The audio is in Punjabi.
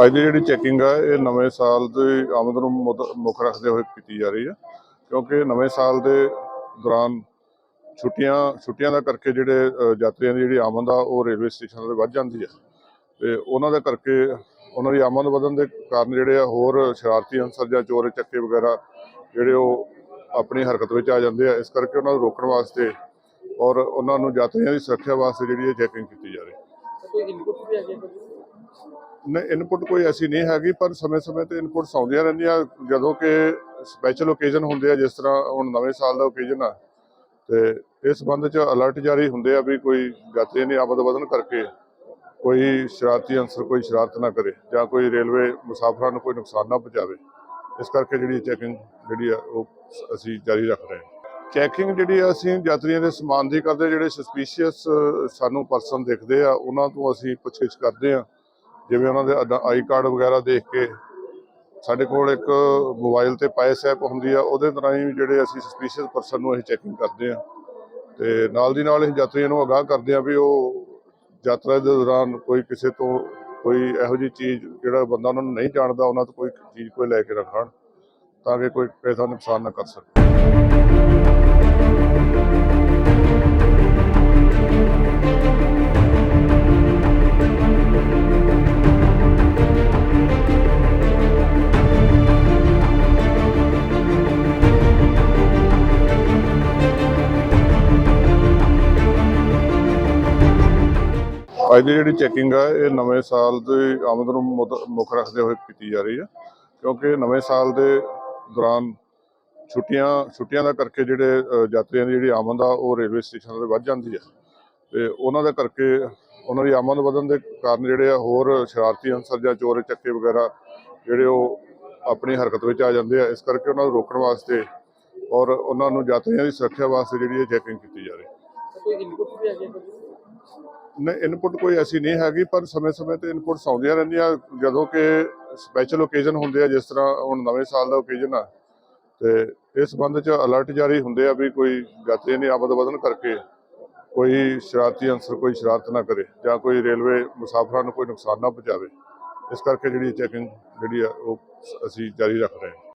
ਅੱਜ ਦੀ ਜਿਹੜੀ ਚੈਕਿੰਗ ਆ, ਇਹ ਨਵੇਂ ਸਾਲ ਦੀ ਆਮਦ ਨੂੰ ਮੁੱਦ- ਮੁੱਖ ਰੱਖਦੇ ਹੋਏ ਕੀਤੀ ਜਾ ਰਹੀ ਹੈ ਕਿਉਂਕਿ ਨਵੇਂ ਸਾਲ ਦੇ ਦੌਰਾਨ ਛੁੱਟੀਆਂ ਛੁੱਟੀਆਂ ਦਾ ਕਰਕੇ ਜਿਹੜੇ ਯਾਤਰੀਆਂ ਦੀ ਜਿਹੜੀ ਆਮਦ ਆ, ਉਹ ਰੇਲਵੇ ਸਟੇਸ਼ਨਾਂ ਤੇ ਵੱਧ ਜਾਂਦੀ ਹੈ ਤੇ ਉਹਨਾਂ ਦੇ ਕਰਕੇ ਉਹਨਾਂ ਦੀ ਆਮਦ ਵਧਣ ਦੇ ਕਾਰਨ ਜਿਹੜੇ ਆ, ਹੋਰ ਸ਼ਰਾਰਤੀ ਅਨਸਰ ਜਾਂ ਚੋਰ ਚੱਕੇ ਵਗੈਰਾ ਜਿਹੜੇ ਉਹ ਆਪਣੀ ਹਰਕਤ ਵਿੱਚ ਆ ਜਾਂਦੇ ਆ, ਇਸ ਕਰਕੇ ਉਹਨਾਂ ਨੂੰ ਰੋਕਣ ਵਾਸਤੇ ਔਰ ਉਹਨਾਂ ਨੂੰ ਯਾਤਰੀਆਂ ਦੀ ਸੁਰੱਖਿਆ ਵਾਸਤੇ ਜਿਹੜੀ ਇਹ ਚੈਕਿੰਗ ਕੀਤੀ ਜਾ ਰਹੀ। ਹੈ ਇਨਪੁਟ ਕੋਈ ਐਸੀ ਨਹੀਂ ਹੈਗੀ, ਪਰ ਸਮੇਂ-ਸਮੇਂ ਤੇ ਇਨਪੁਟਸ ਆਉਂਦੀਆਂ ਰਹਿੰਦੀਆਂ। ਜਦੋਂ ਕਿ ਸਪੈਸ਼ਲ ਓਕੇਜ਼ਨ ਹੁੰਦੇ ਆ, ਜਿਸ ਤਰ੍ਹਾਂ ਹੁਣ ਨਵੇਂ ਸਾਲ ਦਾ ਓਕੇਜ਼ਨ ਆ, ਤੇ ਇਸ ਸੰਬੰਧ ਚ ਅਲਰਟ ਜਾਰੀ ਹੁੰਦੇ ਆ ਵੀ ਕੋਈ ਯਾਤਰੀ ਦੀ ਆਮਦ ਵਧਣ ਕਰਕੇ ਕੋਈ ਸ਼ਰਾਰਤੀ ਅਨਸਰ, ਕੋਈ ਸ਼ਰਾਰਤ ਨਾ ਕਰੇ, ਜਾਂ ਕੋਈ ਰੇਲਵੇ ਮੁਸਾਫਰਾਂ ਨੂੰ ਕੋਈ ਨੁਕਸਾਨ ਨਾ ਪਹੁੰਚਾਵੇ। ਇਸ ਕਰਕੇ ਜਿਹੜੀ ਚੈਕਿੰਗ ਜਿਹੜੀ ਆ, ਉਹ ਅਸੀਂ ਜਾਰੀ ਰੱਖ ਰਹੇ ਹਾਂ। ਚੈਕਿੰਗ ਜਿਹੜੀ ਆ, ਅਸੀਂ ਯਾਤਰੀਆਂ ਦੇ ਸਮਾਨ ਦੀ ਕਰਦੇ ਜਿਹੜੇ ਸਸਪੀਸ਼ੀਅਸ ਸਾਨੂੰ ਪਰਸਨ ਦਿਖਦੇ ਆ, ਉਹਨਾਂ ਤੋਂ ਅਸੀਂ ਪੁੱਛਗਿੱਛ ਕਰਦੇ ਆ। ਜਿਵੇਂ ਉਹਨਾਂ ਦੇ ਆਈ ਕਾਰਡ ਵਗੈਰਾ ਦੇਖ ਕੇ ਸਾਡੇ ਕੋਲ ਇੱਕ ਮੋਬਾਈਲ ਤੇ ਪਾਇਸ ਐਪ ਹੁੰਦੀ ਆ, ਉਹਦੇ ਤਰ੍ਹਾਂ ਹੀ ਜਿਹੜੇ ਅਸੀਂ ਸਸਪੀਸ਼ੀਅਸ ਪਰਸਨ ਨੂੰ ਅਸੀਂ ਚੈਕਿੰਗ ਕਰਦੇ ਆ। ਤੇ ਨਾਲ ਦੀ ਨਾਲ ਅਸੀਂ ਯਾਤਰੀਆਂ ਨੂੰ ਅਗਾਹ ਕਰਦੇ ਆ ਵੀ ਉਹ ਯਾਤਰਾ ਦੇ ਦੌਰਾਨ ਕੋਈ ਕਿਸੇ ਤੋਂ ਕੋਈ ਇਹੋ ਜਿਹੀ ਚੀਜ਼ ਜਿਹੜਾ ਬੰਦਾ ਉਹਨਾਂ ਨੂੰ ਨਹੀਂ ਜਾਣਦਾ, ਉਹਨਾਂ ਤੋਂ ਕੋਈ ਚੀਜ਼ ਕੋਈ ਲੈ ਕੇ ਰੱਖਣ ਤਾਂ ਕਿ ਕੋਈ ਪੈਸਾ ਨੁਕਸਾਨ ਨਾ ਕਰ ਸਕੇ। ਅੱਜ ਦੀ ਜਿਹੜੀ ਚੈਕਿੰਗ ਆ, ਇਹ ਨਵੇਂ ਸਾਲ ਦੀ ਆਮਦ ਨੂੰ ਮੁੱਦ- ਮੁੱਖ ਰੱਖਦੇ ਹੋਏ ਕੀਤੀ ਜਾ ਰਹੀ ਹੈ ਕਿਉਂਕਿ ਨਵੇਂ ਸਾਲ ਦੇ ਦੌਰਾਨ ਛੁੱਟੀਆਂ ਛੁੱਟੀਆਂ ਦਾ ਕਰਕੇ ਜਿਹੜੇ ਯਾਤਰੀਆਂ ਦੀ ਜਿਹੜੀ ਆਮਦ ਆ, ਉਹ ਰੇਲਵੇ ਸਟੇਸ਼ਨਾਂ ਤੇ ਵੱਧ ਜਾਂਦੀ ਹੈ ਤੇ ਉਹਨਾਂ ਦੇ ਕਰਕੇ ਉਹਨਾਂ ਦੀ ਆਮਦ ਵਧਣ ਦੇ ਕਾਰਨ ਜਿਹੜੇ ਆ, ਹੋਰ ਸ਼ਰਾਰਤੀ ਅਨਸਰ ਜਾਂ ਚੋਰ ਚੱਕੇ ਵਗੈਰਾ ਜਿਹੜੇ ਉਹ ਆਪਣੀ ਹਰਕਤ ਵਿੱਚ ਆ ਜਾਂਦੇ ਆ, ਇਸ ਕਰਕੇ ਉਹਨਾਂ ਨੂੰ ਰੋਕਣ ਵਾਸਤੇ ਔਰ ਉਹਨਾਂ ਨੂੰ ਯਾਤਰੀਆਂ ਦੀ ਸੁਰੱਖਿਆ ਵਾਸਤੇ ਜਿਹੜੀ ਇਹ ਚੈਕਿੰਗ ਕੀਤੀ ਜਾ ਰਹੀ। ਹੈ ਇਨਪੁਟ ਕੋਈ ਨਹੀਂ ਇਨਪੁਟ ਕੋਈ ਐਸੀ ਨਹੀਂ ਹੈਗੀ, ਪਰ ਸਮੇਂ-ਸਮੇਂ ਤੇ ਇਨਪੁਟਸ ਆਉਂਦੀਆਂ ਰਹਿੰਦੀਆਂ। ਜਦੋਂ ਕਿ ਸਪੈਸ਼ਲ ਓਕੇਜ਼ਨ ਹੁੰਦੇ ਆ, ਜਿਸ ਤਰ੍ਹਾਂ ਹੁਣ ਨਵੇਂ ਸਾਲ ਦਾ ਓਕੇਜ਼ਨ ਆ, ਤੇ ਇਸ ਸੰਬੰਧ ਚ ਅਲਰਟ ਜਾਰੀ ਹੁੰਦੇ ਆ ਵੀ ਕੋਈ ਯਾਤਰੀ ਦੀ ਆਮਦ ਵਧਣ ਕਰਕੇ ਕੋਈ ਸ਼ਰਾਰਤੀ ਅਨਸਰ, ਕੋਈ ਸ਼ਰਾਰਤ ਨਾ ਕਰੇ, ਜਾਂ ਕੋਈ ਰੇਲਵੇ ਮੁਸਾਫਰਾਂ ਨੂੰ ਕੋਈ ਨੁਕਸਾਨ ਨਾ ਪਹੁੰਚਾਵੇ। ਇਸ ਕਰਕੇ ਜਿਹੜੀ ਚੈਕਿੰਗ ਜਿਹੜੀ ਆ, ਉਹ ਅਸੀਂ ਜਾਰੀ ਰੱਖ ਰਹੇ ਹਾਂ।